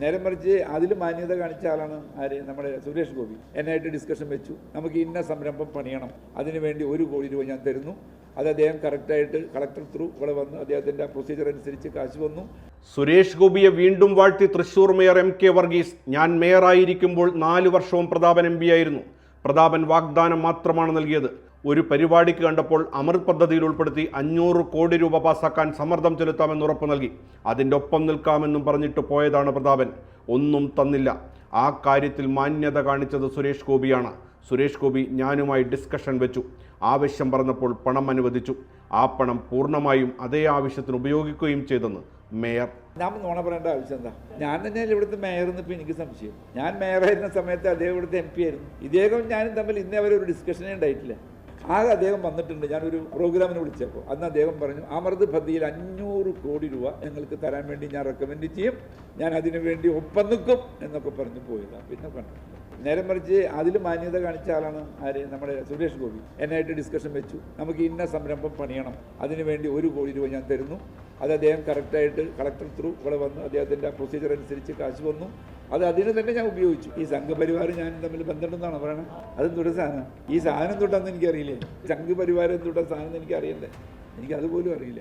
നേരെ മറിച്ച് അതിൽ മാന്യത കാണിച്ച ആളാണ് ആര്? നമ്മുടെ സുരേഷ് ഗോപി. എന്നായിട്ട് ഡിസ്കഷൻ വെച്ചു. നമുക്ക് ഇന്ന സംരംഭം പണിയണം. അതിനുവേണ്ടി ഒരു കോടി രൂപ ഞാൻ തരുന്നു. അത് അദ്ദേഹം കറക്റ്റായിട്ട് കളക്ടർ ത്രൂ ഇവിടെ വന്ന് അദ്ദേഹത്തിന്റെ പ്രൊസീജിയർ അനുസരിച്ച് കാശ് വന്നു. സുരേഷ് ഗോപിയെ വീണ്ടും വാഴ്ത്തി Thrissur mayor M K Varghese. ഞാൻ മേയറായിരിക്കുമ്പോൾ നാല് വർഷവും പ്രതാപൻ എം ആയിരുന്നു. പ്രതാപൻ വാഗ്ദാനം മാത്രമാണ് നൽകിയത്. ഒരു പരിപാടിക്ക് കണ്ടപ്പോൾ അമൃത് പദ്ധതിയിൽ ഉൾപ്പെടുത്തി അഞ്ഞൂറ് കോടി രൂപ പാസാക്കാൻ സമ്മർദ്ദം ചെലുത്താമെന്ന് ഉറപ്പ് നൽകി. അതിന്റെ ഒപ്പം നിൽക്കാമെന്നും പറഞ്ഞിട്ട് പോയതാണ് പ്രതാപൻ. ഒന്നും തന്നില്ല. ആ കാര്യത്തിൽ മാന്യത കാണിച്ചത് സുരേഷ് ഗോപിയാണ്. സുരേഷ് ഗോപി ഞാനുമായി ഡിസ്കഷൻ വെച്ചു. ആവശ്യം പറഞ്ഞപ്പോൾ പണം അനുവദിച്ചു. ആ പണം പൂർണമായും അതേ ആവശ്യത്തിന് ഉപയോഗിക്കുകയും ചെയ്തെന്ന് മേയർ. ഞാൻ നോണ പറയേണ്ട ആവശ്യം എന്താ? ഞാൻ തന്നെ ഇവിടുത്തെ മേയർ എന്ന് ഇപ്പോൾ എനിക്ക് സംശയം. ഞാൻ മേയറായിരുന്ന സമയത്ത് അദ്ദേഹം ഇവിടുത്തെ എം പി ആയിരുന്നു. ഇദ്ദേഹം ഞാനും തമ്മിൽ ഇന്നേ വരെ ഒരു ഡിസ്കഷനേ ഉണ്ടായിട്ടില്ല. ആകെ അദ്ദേഹം വന്നിട്ടുണ്ട്. ഞാനൊരു പ്രോഗ്രാമിന് വിളിച്ചപ്പോൾ. അന്ന് അദ്ദേഹം പറഞ്ഞു അമൃത് പദ്ധതിയിൽ അഞ്ഞൂറ് കോടി രൂപ ഞങ്ങൾക്ക് തരാൻ വേണ്ടി ഞാൻ റെക്കമെൻഡ് ചെയ്യും. ഞാൻ അതിനു വേണ്ടി ഒപ്പം നിൽക്കും എന്നൊക്കെ പറഞ്ഞു പോയതാണ് പിന്നെ കണ്ടു. നേരെ മറിച്ച് അതിൽ മാന്യത കാണിച്ച ആളാണ് ആര്? നമ്മുടെ സുരേഷ് ഗോപി. എന്നായിട്ട് ഡിസ്കഷൻ വെച്ചു. നമുക്ക് ഇന്ന സംരംഭം പണിയണം. അതിനുവേണ്ടി ഒരു കോടി രൂപ ഞാൻ തരുന്നു. അത് അദ്ദേഹം കറക്റ്റായിട്ട് കളക്ടർ ത്രൂ ഇവിടെ വന്ന് അദ്ദേഹത്തിന്റെ പ്രൊസീജിയർ അനുസരിച്ച് കാശ് വന്നു. അത് അതിന് തന്നെ ഞാൻ ഉപയോഗിച്ചു. ഈ സംഘപരിവാർ ഞാൻ തമ്മിൽ ബന്ധമുണ്ടെന്നാണ് പറയണത് അത് തൊട്ട് സാധനം? ഈ സാധനം തൊട്ടെന്ന് എനിക്കറിയില്ലേ? സംഘപരിവാരം തൊട്ട സാധനം എനിക്ക് അറിയണ്ടേ എനിക്കതുപോലും അറിയില്ല.